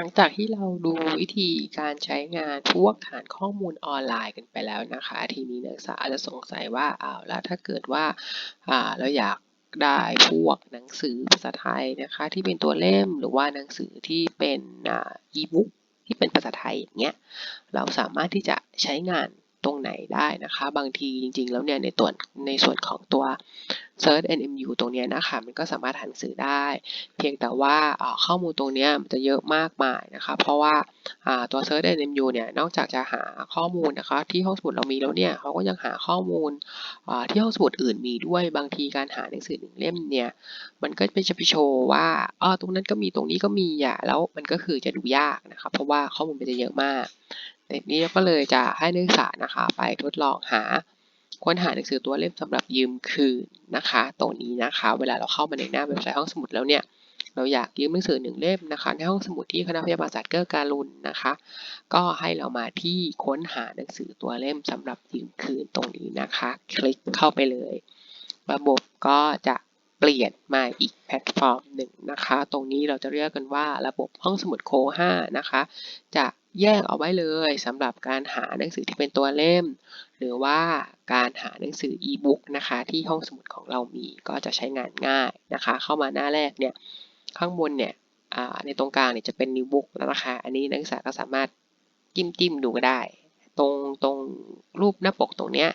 หลังจากที่เราดูวิธีการใช้งานพวกฐานข้อมูลออนไลน์กันไปแล้วนะคะ ทีนี้นักศึกษาอาจจะสงสัยว่าอ้าวแล้วถ้าเกิดว่าเราอยากได้พวกหนังสือภาษาไทยนะคะ ที่เป็นตัวเล่มหรือว่าหนังสือที่เป็นอีบุ๊กที่เป็นภาษาไทยอย่างเงี้ยเราสามารถที่จะใช้งานตรงไหนได้นะคะ บางทีจริงๆแล้วเนี่ยในตัวในส่วนของตัว Search NMU ตรงนี้นะคะมันก็สามารถหาหนังสือได้ เพียงแต่ว่าข้อมูลตรงนี้มันจะเยอะมากมายนะคะ เพราะว่าตัว Search NMU เนี่ยนอกจากจะหาข้อมูลนะคะที่ห้องสมุดเรามีแล้วเนี่ยเขาก็ยังหาข้อมูลที่ห้องสมุดอื่นมีด้วยบางทีการหาหนังสือหนึ่งเล่มเนี่ยมันก็จะไปโชว์ว่าอ๋อตรงนั้นก็มีตรงนี้ก็มีอะแล้วมันก็คือจะดูยากนะคะเพราะว่าข้อมูลมันจะเยอะมากแต่นี้ก็เลยจะให้นักศึกษานะคะไปทดลองหา ค้นหาหนังสือตัวเล่มสำหรับยืมคืนนะคะตรงนี้นะคะ เวลาเราเข้ามาในหน้าเว็บไซต์ห้องสมุดแล้วเนี่ยเราอยากยืมหนังสือหนึ่งเล่มนะคะในห้องสมุดที่คณะพยาบาลศาสตร์เกื้อการุณนะคะ ก็ให้เรามาที่ค้นหาหนังสือตัวเล่มสำหรับยืมคืนตรงนี้นะคะ คลิกเข้าไปเลย ระบบก็จะเปลี่ยนมาอีกแพลตฟอร์มหนึ่งนะคะ ตรงนี้เราจะเรียกกันว่าระบบห้องสมุดโค5นะคะ จะ แยกเอาไว้เลยสำหรับการหาหนังสือที่เป็นตัวเล่ม หรือว่าการหาหนังสืออีบุ๊กนะคะที่ห้องสมุดของเรามีก็จะใช้งานง่ายนะคะ เข้ามาหน้าแรกเนี่ยข้างบนเนี่ยในตรงกลางเนี่ยจะเป็นนิวบุ๊กแล้วนะคะ อันนี้นักศึกษาก็สามารถจิ้มจิ้มดูก็ได้ ตรงตรงรูปหน้าปกตรงเนี้ย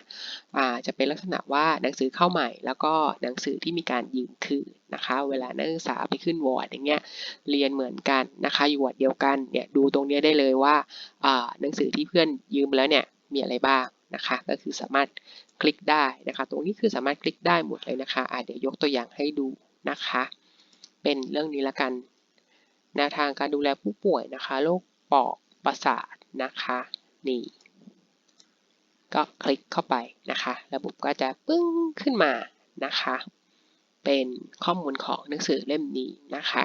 จะเป็นลักษณะว่าหนังสือเข้าใหม่ แล้วก็หนังสือที่มีการยืมคืนนะคะ เวลานักศึกษาไปขึ้นวอร์ดอย่างเงี้ยเรียนเหมือนกันนะคะอยู่วอร์ดเดียวกันเนี่ยดูตรงเนี้ยได้เลยว่าหนังสือที่เพื่อนยืมแล้วเนี่ยมีอะไรบ้างนะคะก็คือสามารถคลิกได้นะคะ ตรงนี้คือสามารถคลิกได้หมดเลยนะคะะเดี๋ยวยกตัวอย่างให้ดูนะคะ เป็นเรื่องนี้ละกันแนวทางการดูแลผู้ป่วยนะคะโรคปอดประสาทนะคะนี่ ก็คลิกเข้าไปนะคะ ระบบก็จะปึ้งขึ้นมานะคะ เป็นข้อมูลของหนังสือเล่มนี้นะคะ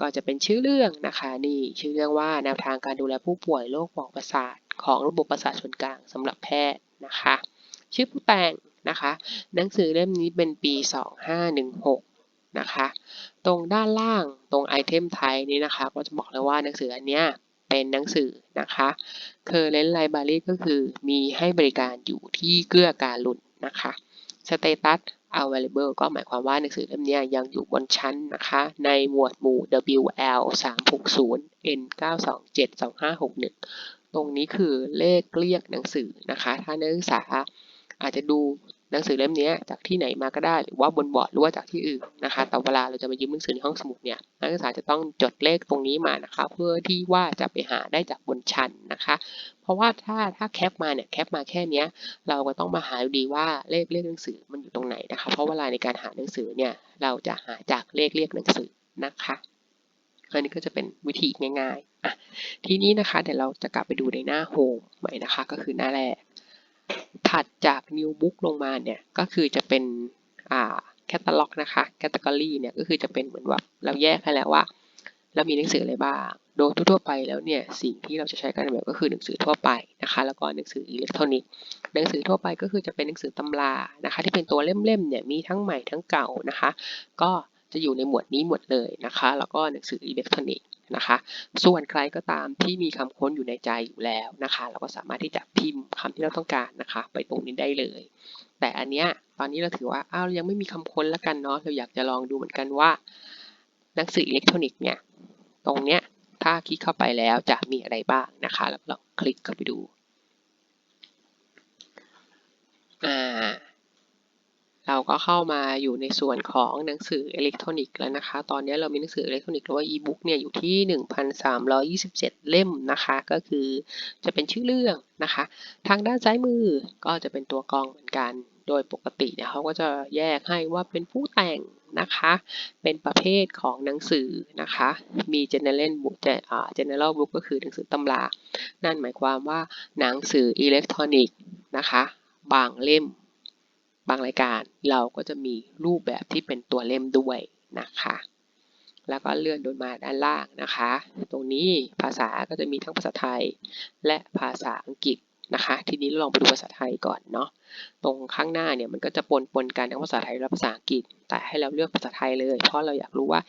ก็จะเป็นชื่อเรื่องนะคะ นี่ชื่อเรื่องว่าแนวทางการดูแลผู้ป่วยโรคปอดประสาท ของระบบประสาทส่วนกลางสำหรับแพทย์นะคะ ชื่อผู้แต่งนะคะ หนังสือเล่มนี้เป็นปี 2516นะคะตรงด้านล่างตรงไอเทมไทยนี้นะคะ ก็จะบอกเลยว่าหนังสืออันเนี้ย เป็นหนังสือนะคะ Current Library ก็คือมีให้บริการอยู่ที่เกื้อการุณนะคะ Status available ก็หมายความว่าหนังสือเล่มนี้ยังอยู่บนชั้นนะคะ ในหมวดหมู่ WL 360 N 927 2561 ตรงนี้คือเลขเรียกหนังสือนะคะ ถ้านักศึกษาอาจจะดู หนังสือเล่มนี้จากที่ไหนมาก็ได้ หรือว่าบนบอร์ดหรือว่าจากที่อื่นนะคะ แต่เวลาเราจะมายืมหนังสือในห้องสมุดเนี่ยนักศึกษาจะต้องจดเลขตรงนี้มานะคะ เพื่อที่ว่าจะไปหาได้จากบนชั้นนะคะ เพราะว่าถ้าถ้าแคปมาเนี่ยแคปมาแค่นี้เราก็ต้องมาหาดีว่าเลขเลขหนังสือมันอยู่ตรงไหนนะคะ เพราะเวลาในการหาหนังสือเนี่ยเราจะหาจากเลขเรียกหนังสือนะคะอันนี้ก็จะเป็นวิธีง่ายๆอะทีนี้นะคะเดี๋ยวเราจะกลับไปดูในหน้าโฮมใหม่นะคะ ก็คือหน้าแรก ถัดจาก New Book ลงมาเนี่ย ก็คือจะเป็นอ่าแคตตาล็อกนะคะแคตตากรีเนี่ย ก็คือจะเป็นเหมือนแบบเราแยกให้แล้วว่า เรามีหนังสืออะไรบ้าง โดยทั่วไปแล้วเนี่ย สิ่งที่เราจะใช้กันแบบก็คือหนังสือทั่วไปนะคะ แล้วก็หนังสืออิเล็กทรอนิกส์ หนังสือทั่วไปก็คือจะเป็นหนังสือตำรานะคะ ที่เป็นตัวเล่มๆเนี่ย มีทั้งใหม่ทั้งเก่านะคะ ก็จะอยู่ในหมวดนี้หมดเลยนะคะ แล้วก็หนังสืออิเล็กทรอนิกส์ นะคะ ส่วนใครก็ตามที่มีคำค้นอยู่ในใจอยู่แล้วนะคะ เราก็สามารถที่จะพิมพ์คำที่เราต้องการนะคะ ไปตรงนี้ได้เลย แต่อันเนี้ยตอนนี้เราถือว่าอ้าวยังไม่มีคำค้นแล้วกันเนาะเราอยากจะลองดูเหมือนกันว่า หนังสืออิเล็กทรอนิกส์เนี่ยตรงเนี้ยถ้าคลิกเข้าไปแล้วจะมีอะไรบ้างนะคะ แล้วเราคลิกเข้าไปดูอ่า เราก็เข้ามาอยู่ในส่วนของหนังสืออิเล็กทรอนิกส์แล้วนะคะ ตอนนี้เรามีหนังสืออิเล็กทรอนิกส์หรือว่าอีบุ๊กเนี่ยอยู่ที่ 1,327 เล่มนะคะ ก็คือจะเป็นชื่อเรื่องนะคะ ทางด้านซ้ายมือก็จะเป็นตัวกองเหมือนกัน โดยปกติเนี่ยเขาก็จะแยกให้ว่าเป็นผู้แต่งนะคะ เป็นประเภทของหนังสือนะคะ มี general book general book ก็คือหนังสือตำรา นั่นหมายความว่าหนังสืออิเล็กทรอนิกส์นะคะ บางเล่ม บางรายการเราก็จะมีรูปแบบที่เป็นตัวเล่มด้วยนะคะ แล้วก็เลื่อนลงมาด้านล่างนะคะ ตรงนี้ภาษาก็จะมีทั้งภาษาไทย และภาษาอังกฤษ นะคะ ทีนี้เราลองไปดูภาษาไทยก่อนเนาะ ตรงข้างหน้าเนี่ยมันก็จะปนปนกันทั้งภาษาไทยและภาษาอังกฤษ แต่ให้เราเลือกภาษาไทยเลย เพราะเราอยากรู้ว่า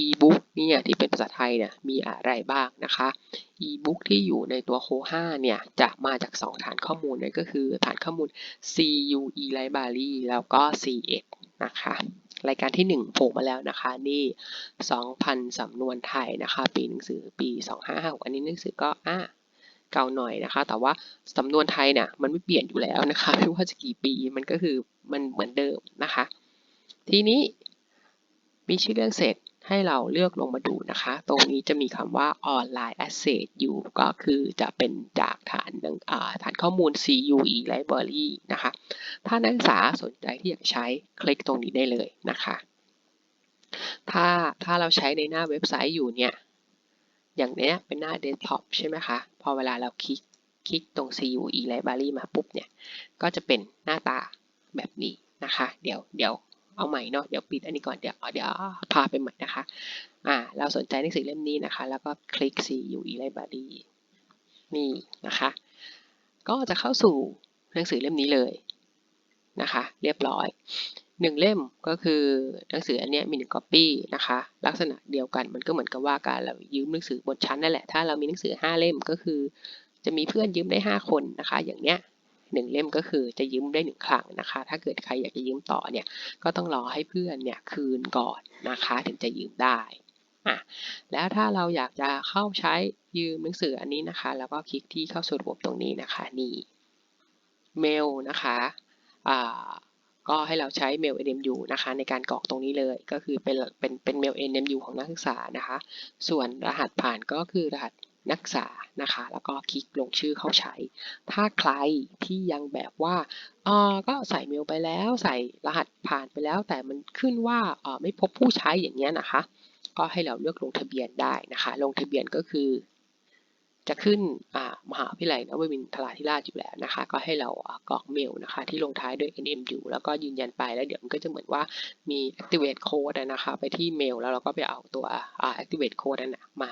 e-book เนี่ยที่เป็นภาษาไทยเนี่ยมีอะไรบ้างนะคะ e-book ที่อยู่ในตัวโค5เนี่ยจะมาจาก 2 ฐานข้อมูลนั่นก็คือฐานข้อมูล CUE Library แล้วก็ C1 นะคะรายการที่ 1 โผล่มาแล้วนะคะ นี่ 2,000 สำนวนไทยนะคะ ปีหนังสือปี 256อันนี้หนังสือก็อะ เก่าหน่อยนะคะ แต่ว่าสำนวนไทยเนี่ยมันไม่เปลี่ยนอยู่แล้วนะคะไม่ว่าจะกี่ปีมันก็คือมันเหมือนเดิมนะคะ ทีนี้มีชื่อเรื่องเสร็จให้เราเลือกลงมาดูนะคะ ตรงนี้จะมีคำว่า online asset อยู่ก็คือจะเป็นจากฐานฐานข้อมูล CUE library นะคะ ถ้านักศึกษาสนใจที่อยากใช้คลิกตรงนี้ได้เลยนะคะ ถ้าถ้าเราใช้ในหน้าเว็บไซต์อยู่เนี่ย อย่างเนี้ยเป็นหน้าเดสก์ท็อปใช่ไหมคะ พอเวลาเราคลิกคลิกตรง CUE library มาปุ๊บเนี่ย ก็จะเป็นหน้าตาแบบนี้นะคะ เดี๋ยวเดี๋ยวเอาใหม่เนาะ เดี๋ยวปิดอันนี้ก่อน เดี๋ยวเดี๋ยวพาไปใหม่นะคะ อ่า เราสนใจหนังสือเล่มนี้นะคะ แล้วก็คลิก CUE library นี่นะคะ ก็จะเข้าสู่หนังสือเล่มนี้เลยนะคะ เรียบร้อย หนึ่งเล่มก็คือหนังสืออันนี้มีหนึ่งก๊อปปี้นะคะ ลักษณะเดียวกันมันก็เหมือนกับว่าการเรายืมหนังสือบนชั้นนั่นแหละถ้าเรามีหนังสือ 5 เล่มก็คือ จะมีเพื่อนยืมได้ 5 คนนะคะ อย่างเนี้ยหนึ่งเล่มก็คือจะยืมได้หนึ่งครั้งนะคะ ถ้าเกิดใครอยากจะยืมต่อเนี่ยก็ต้องรอให้เพื่อนเนี่ยคืนก่อนนะคะ ถึงจะยืมได้อะแล้วถ้าเราอยากจะเข้าใช้ยืมหนังสืออันนี้นะคะ แล้วก็คลิกที่เข้าสู่ระบบตรงนี้นะคะนี่เมลนะคะอ่า ก็ให้เราใช้เมล NMU นะคะในการกรอกตรงนี้เลยก็คือเป็นเป็นเป็นเมล NMU ของนักศึกษานะคะ ส่วนรหัสผ่านก็คือรหัสนักศึกษานะคะ แล้วก็คลิกลงชื่อเข้าใช้ ถ้าใครที่ยังแบบว่าเออก็ใส่เมลไปแล้วใส่รหัสผ่านไปแล้ว แต่มันขึ้นว่าเออไม่พบผู้ใช้อย่างเงี้ยนะคะ ก็ให้เราเลือกลงทะเบียนได้นะคะ ลงทะเบียนก็คือ จะขึ้นมหาวิทยาลัยนวมินทราธิราชอยู่แล้วนะคะ ก็ให้เรากรอกเมลนะคะ ที่ลงท้ายด้วย NMU แล้วก็ยืนยันไปแล้วเดี๋ยวมันก็จะเหมือนว่ามี activate code นะคะ ไปที่เมลแล้วเราก็ไปเอาตัว activate code นั้นมา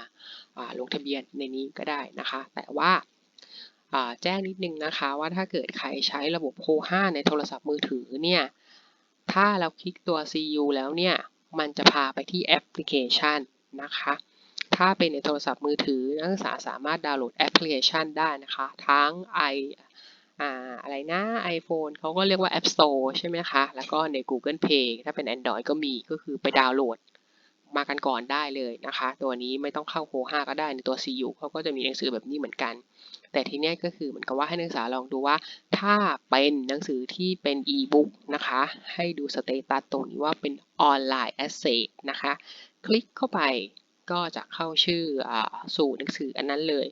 ลงทะเบียนในนี้ก็ได้นะคะ แต่ว่าแจ้งนิดนึงนะคะว่าถ้าเกิดใครใช้ระบบโค5ในโทรศัพท์มือถือเนี่ย ถ้าเราคลิกตัว CU แล้วเนี่ย มันจะพาไปที่แอปพลิเคชันนะคะ ถ้าเป็นในโทรศัพท์มือถือ นักศึกษาสามารถดาวน์โหลดแอปพลิเคชันได้นะคะ ทั้ง i อะไรนะ iPhone เขาก็เรียกว่า App Store ใช่ไหมคะ แล้วก็ใน Google Play ถ้าเป็น Android ก็มีก็คือไปดาวน์โหลดมากันก่อนได้เลยนะคะ ตัวนี้ไม่ต้องเข้าโค5ก็ได้ในตัว CU เขาก็จะมีหนังสือแบบนี้เหมือนกัน แต่ทีนี้ก็คือเหมือนกับว่าให้นักศึกษาลองดูว่า ถ้าเป็นหนังสือที่เป็น e-book นะคะ ให้ดูสเตตัสตรงนี้ว่าเป็นออนไลน์ asset นะคะ คลิกเข้าไป ก็จะเข้าชื่ออสู่หนังสืออันนั้นเลย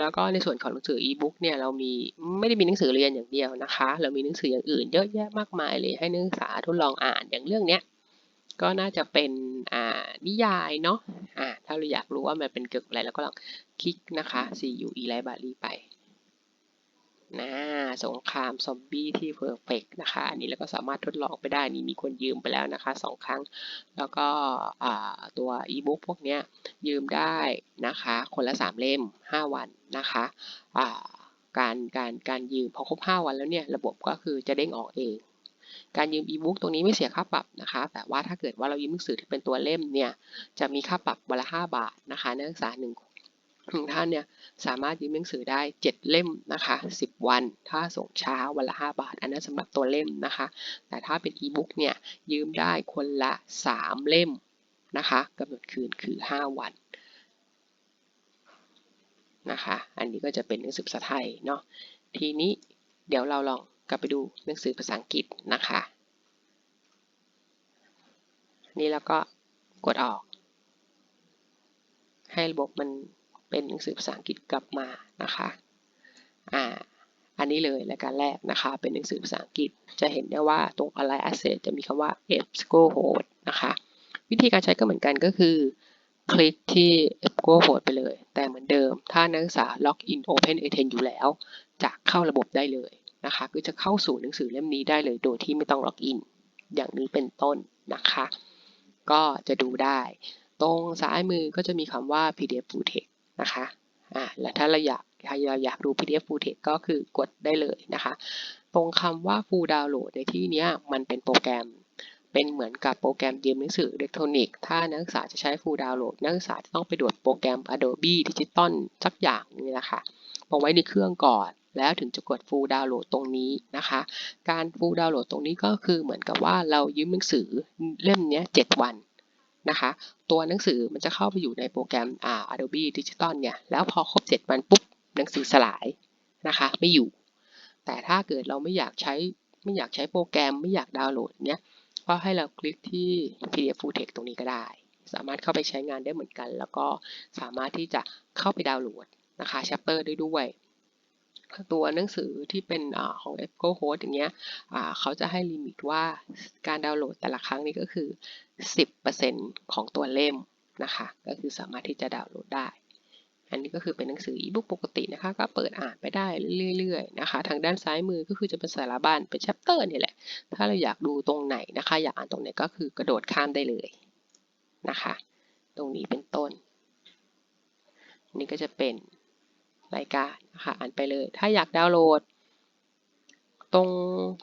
แล้วก็ในส่วนของหนังสืออีบุ๊กเนี่ยเรามีไม่ได้มีหนังสือเรียนอย่างเดียวนะคะ เรามีหนังสืออย่างอื่นเยอะแยะมากมายเลยให้นักศึกษาทดลองอ่านอย่างเรื่องเนี้ยก็น่าจะเป็นอ่านิยายเนาะะถ้าเราอยากรู้ว่ามันเป็นเกี่ยวกับอะไรเราก็ลองคลิกนะคะ CUE Library ไป นะสงครามซอมบี้ที่เพอร์เฟกนะคะ อันนี้เราก็สามารถทดลองไปได้นี่มีคนยืมไปแล้วนะคะสองครั้ง แล้วก็ตัวอีบุ๊กพวกนี้ยืมได้นะคะ คนละ 3 เล่ม 5 วันนะคะการการการยืมพอครบ 5 วันแล้วเนี่ยระบบก็คือจะเด้งออกเอง การยืมอีบุ๊กตรงนี้ไม่เสียค่าปรับนะคะ แต่ว่าถ้าเกิดว่าเรายืมหนังสือที่เป็นตัวเล่มเนี่ยจะมีค่าปรับวันละ5บาทนะคะนักศึกษาหนึ่ง ท่านเนี่ยสามารถยืมหนังสือได้ 7 เล่มนะคะ 10 วัน ถ้าส่งช้าวันละ 5 บาท อันนั้นสำหรับตัวเล่มนะคะ แต่ถ้าเป็นอีบุ๊กเนี่ยยืมได้คนละ 3 เล่มนะคะกำหนดคืนคือ 5 วันนะคะ อันนี้ก็จะเป็นหนังสือภาษาไทยเนาะ ทีนี้เดี๋ยวเราลองกลับไปดูหนังสือภาษาอังกฤษนะคะ นี่แล้วก็กดออก ให้ระบบมัน เป็นหนังสือภาษาอังกฤษกลับมานะคะอ่าอันนี้เลยรายการแรกนะคะเป็นหนังสือภาษาอังกฤษจะเห็นได้ว่าตรง Online Asset จะมีคำว่า e b s c o h o d นะคะวิธีการใช้ก็เหมือนกันก็คือ คลิกที่ e b s c o h o d ไปเลย แต่เหมือนเดิม ถ้านักศึกษาล็อกอิน Open a t e n อยู่แล้ว จะเข้าระบบได้เลยนะคะก็จะเข้าสู่หนังสือเล่มนี้ได้เลยโดยที่ไม่ต้องล็อกอินอย่างนี้เป็นต้นนะคะ ก็จะดูได้ ตรงซ้ายมือก็จะมีคำว่า PDF Full Text นะคะอ่าและถ้าเราอยากใครอยากดู PDF full text ก็คือกดได้เลยนะคะ ตรงคำว่า full download ในที่นี้มันเป็นโปรแกรมเป็นเหมือนกับโปรแกรมเตรียมหนังสืออิเล็กทรอนิกส์ถ้านักศึกษาจะใช้ full download นักศึกษาจะต้องไปโหลดโปรแกรม Adobe Digital สักอย่างนี่นะคะมาไว้ในเครื่องก่อนแล้วถึงจะกด full download ตรงนี้นะคะ การ full download ตรงนี้ก็คือเหมือนกับว่าเรายืมหนังสือเล่มนี้7วัน นะคะ ตัวหนังสือมันจะเข้าไปอยู่ในโปรแกรมอ่า Adobe Digital เนี่ยแล้วพอครบ 7 วันปุ๊บหนังสือสลายนะคะไม่อยู่ แต่ถ้าเกิดเราไม่อยากใช้ไม่อยากใช้โปรแกรมไม่อยากดาวน์โหลดเนี้ยก็ให้เราคลิกที่ PDF Full Text ตรงนี้ก็ได้ สามารถเข้าไปใช้งานได้เหมือนกัน แล้วก็สามารถที่จะเข้าไปดาวน์โหลดนะคะ chapter ได้ด้วย ตัวหนังสือที่เป็นอของ e c o Host อย่างเงี้ยเขาจะให้ลิมิตว่าการดาวน์โหลดแต่ละครั้งนี่ก็คือ 10%ของตัวเล่มนะคะ ก็คือสามารถที่จะดาวน์โหลดได้ อันนี้ก็คือเป็นหนังสืออีบุ๊กปกตินะคะ ก็เปิดอ่านไปได้เรื่อยๆนะคะ ทางด้านซ้ายมือก็คือจะเป็นสารบัญเป็น chapter นี่แหละ ถ้าเราอยากดูตรงไหนนะคะ อยากอ่านตรงไหนก็คือกระโดดข้ามได้เลยนะคะ ตรงนี้เป็นต้นนนี้ก็จะเป็น รายการนะคะอ่านไปเลย ถ้าอยากดาวน์โหลด ตรง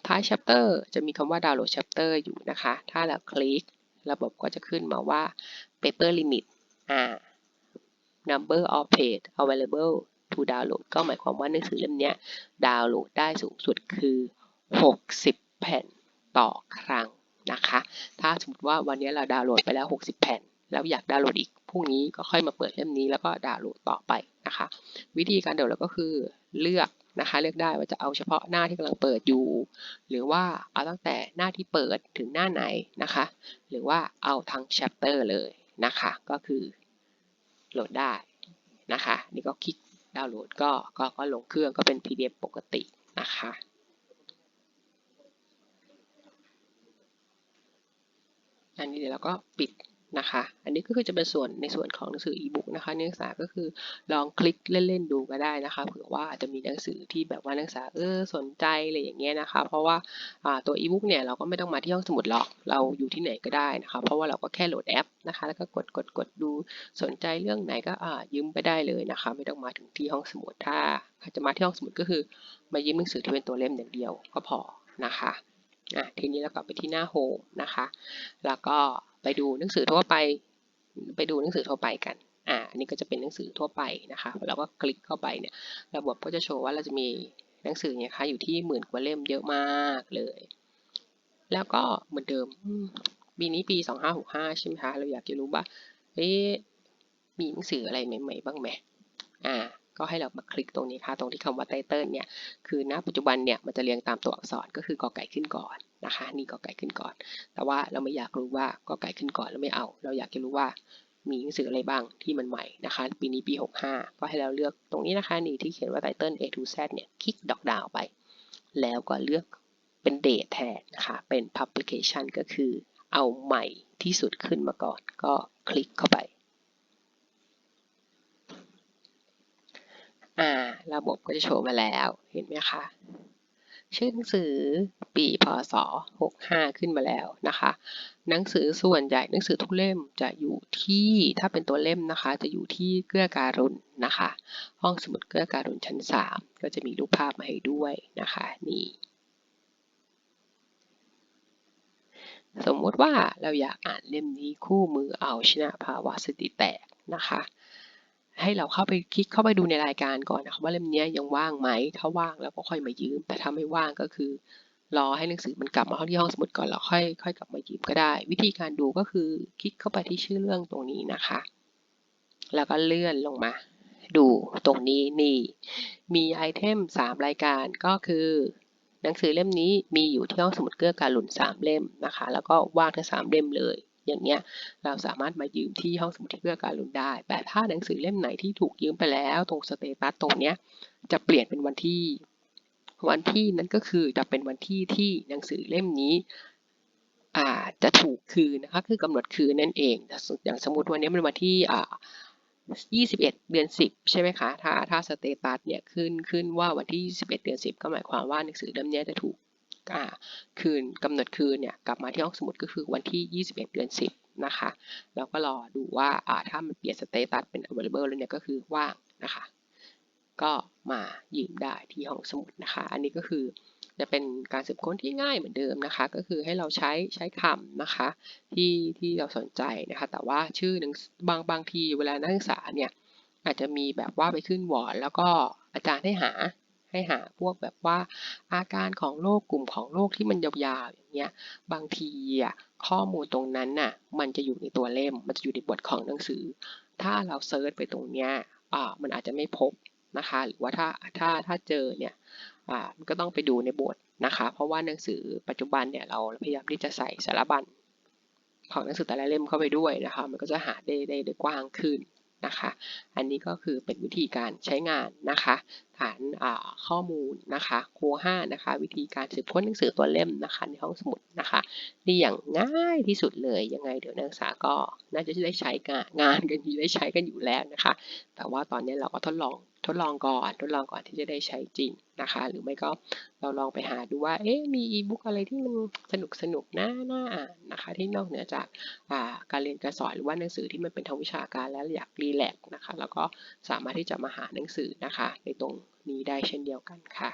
ท้าย chapter จะมีคำว่าดาวน์โหลด chapter อยู่นะคะ ถ้าเราคลิกระบบก็จะขึ้นมาว่า paper limit อ่า number of page available to download ก็หมายความว่าหนังสือเล่มนี้ดาวน์โหลดได้สูงสุดคือ 60 แผ่นต่อครั้งนะคะ ถ้าสมมติว่าวันนี้เราดาวน์โหลดไปแล้ว 60 แผ่น แล้วอยากดาวน์โหลดอีกพรุ่งนี้ก็ค่อยมาเปิดเล่มนี้แล้วก็ดาวน์โหลดต่อไปนะคะ วิธีการดาวน์โหลดก็คือเลือกนะคะเลือกได้ว่าจะเอาเฉพาะหน้าที่กำลังเปิดอยู่ หรือว่าเอาตั้งแต่หน้าที่เปิดถึงหน้าไหนนะคะ หรือว่าเอาทั้ง chapter เลยนะคะ ก็คือโหลดได้นะคะ นี่ก็คลิกดาวน์โหลดก็ก็ก็ลงเครื่องก็เป็น PDF ปกตินะคะอันนี้เดี๋ยวเราก็ปิด นะคะ อันนี้ก็คือจะเป็นส่วนในส่วนของหนังสืออีบุ๊กนะคะนักศึกษาก็คือลองคลิกเล่นๆดูก็ได้นะคะเผื่อว่าอาจจะมีหนังสือที่แบบว่านักศึกษาเออสนใจอะไรอย่างเงี้ยนะคะ เพราะว่าตัวอีบุ๊กเนี่ยเราก็ไม่ต้องมาที่ห้องสมุดหรอกเราอยู่ที่ไหนก็ได้นะคะ เพราะว่าเราก็แค่โหลดแอปนะคะ แล้วก็กดกดกดดูสนใจเรื่องไหนก็ยืมไปได้เลยนะคะ ไม่ต้องมาถึงที่ห้องสมุดถ้าจะมาที่ห้องสมุดก็คือ มายืมหนังสือที่เป็นตัวเล่มอย่างเดียวก็พอนะคะอะทีนี้เรากลับไปที่หน้าโฮมนะคะ แล้วก็ ไปดูหนังสือทั่วไป ไปดูหนังสือทั่วไปกัน อ่าอันนี้ก็จะเป็นหนังสือทั่วไปนะคะ เราก็คลิกเข้าไปเนี่ย ระบบก็จะโชว์ว่าเราจะมีหนังสือเนี่ยคะอยู่ที่หมื่นกว่าเล่มเยอะมากเลย แล้วก็เหมือนเดิมปีนี้ปี2565ใช่ไหมคะ เราอยากจะรู้ว่า เอ๊มีหนังสืออะไรใหม่ ๆ บ้างไหมอ่า ก็ให้เรามาคลิกตรงนี้ค่ะ ตรงที่คำว่าไตเติลเนี่ย คือณปัจจุบันเนี่ยมันจะเรียงตามตัวอักษรก็คือกอไก่ขึ้นก่อนนะคะ นี่กอไก่ขึ้นก่อน แต่ว่าเราไม่อยากรู้ว่ากอไก่ขึ้นก่อนเราไม่เอา เราอยากจะรู้ว่ามีหนังสืออะไรบ้างที่มันใหม่นะคะ ปีนี้ปี 65 ก็ให้เราเลือกตรงนี้นะคะ นี่ที่เขียนว่าไตเติล A to Z เนี่ย คลิกดอกดาวไป แล้วก็เลือกเป็นเดทแทนนะคะ เป็น publication ก็คือเอาใหม่ที่สุดขึ้นมาก่อน ก็คลิกเข้าไป อ่า ระบบก็จะโชว์มาแล้ว เห็นไหมคะ ชื่อหนังสือปีพศ 65 ขึ้นมาแล้วนะคะ หนังสือส่วนใหญ่หนังสือทุกเล่มจะอยู่ที่ถ้าเป็นตัวเล่มนะคะ จะอยู่ที่เกื้อการุณนะคะ ห้องสมุดเกื้อการุณชั้น 3 ก็จะมีรูปภาพมาให้ด้วยนะคะนี่สมมติว่าเราอยากอ่านเล่มนี้คู่มือเอาชนะภาวะสติแตกนะคะ ให้เราเข้าไปคลิกเข้าไปดูในรายการก่อนนะคะว่าเล่มนี้ยังว่างไหม ถ้าว่างแล้วก็ค่อยมายืม แต่ถ้าไม่ว่างก็คือ รอให้หนังสือมันกลับมาเข้าที่ห้องสมุดก่อนแล้วค่อยค่อยกลับมายืมก็ได้ วิธีการดูก็คือคลิกเข้าไปที่ชื่อเรื่องตรงนี้นะคะ แล้วก็เลื่อนลงมา ดูตรงนี้นี่ มีไอเทม3รายการก็คือ หนังสือเล่มนี้มีอยู่ที่ห้องสมุดเกื้อการุณ3เล่มนะคะ แล้วก็ว่างทั้ง3เล่มเลย อย่างเงี้ยเราสามารถมายืมที่ห้องสมุดที่เกื้อการุณได้ แต่ถ้าหนังสือเล่มไหนที่ถูกยืมไปแล้ว ตรงสเตตัสตรงเนี้ยจะเปลี่ยนเป็นวันที่ วันที่นั้นก็คือจะเป็นวันที่ที่หนังสือเล่มนี้อ่าจะถูกคืนนะคะคือกำหนดคืนนั่นเอง อย่างสมมติวันนี้มันวันที่อ่า21 เดือน 10 ใช่ไหมคะ ถ้าถ้าสเตตัสเนี่ยขึ้นขึ้นว่าวันที่ 21 เดือน 10 ก็หมายความว่าหนังสือเล่มนี้จะถูก คืนกำหนดคืนเนี่ยกลับมาที่ห้องสมุดก็คือวันที่ 21 เดือน 10 นะคะ แล้วก็รอดูว่าถ้ามันเปลี่ยนสเตตัสเป็น available แล้วเนี่ยก็คือว่างนะคะ ก็มายืมได้ที่ห้องสมุดนะคะ อันนี้ก็คือจะเป็นการสืบค้นที่ง่ายเหมือนเดิมนะคะ ก็คือให้เราใช้ใช้คำนะคะ ที่ที่เราสนใจนะคะ แต่ว่าชื่อหนังบางบางทีเวลานักศึกษาเนี่ยอาจจะมีแบบว่าไปขึ้นวอร์ดแล้วก็อาจารย์ให้หา ให้หาพวกแบบว่าอาการของโรคกลุ่มของโรคที่มันยาวๆอย่างเงี้ยบางทีอะข้อมูลตรงนั้นน่ะมันจะอยู่ในตัวเล่ม มันจะอยู่ในบทของหนังสือ ถ้าเราเซิร์ชไปตรงเนี้ยอ่ามันอาจจะไม่พบนะคะหรือว่าถ้าถ้าถ้าเจอเนี่ยอ่ามันก็ต้องไปดูในบทนะคะ เพราะว่าหนังสือปัจจุบันเนี่ยเราพยายามที่จะใส่สารบัญของหนังสือแต่ละเล่มเข้าไปด้วยนะคะ มันก็จะหาได้ได้กว้างขึ้นนะคะ อันนี้ก็คือเป็นวิธีการใช้งานนะคะานข้อมูลนะคะโค5นะคะ วิธีการสืบค้นหนังสือตัวเล่มนะคะในห้องสมุดนะคะนี่อย่างง่ายที่สุดเลยยังไงเดี๋ยวนักศึกษาก็น่าจะได้ใช้งานกันอยู่ได้ใช้กันอยู่แล้วนะคะ แต่ว่าตอนนี้เราก็ทดลองทดลองก่อนทดลองก่อนที่จะได้ใช้จริงนะคะ หรือไม่ก็เราลองไปหาดูว่าเอ๊ะมีอีบุ๊กอะไรที่มันสนุกสนุกน่าน่าอ่านนะคะ ที่นอกเหนือจากการเรียนการสอนหรือว่าหนังสือที่มันเป็นทางวิชาการแล้วอยากรีแลกนะคะ แล้วก็สามารถที่จะมาหาหนังสือนะคะ ในตรง นี้ได้เช่นเดียวกันค่ะ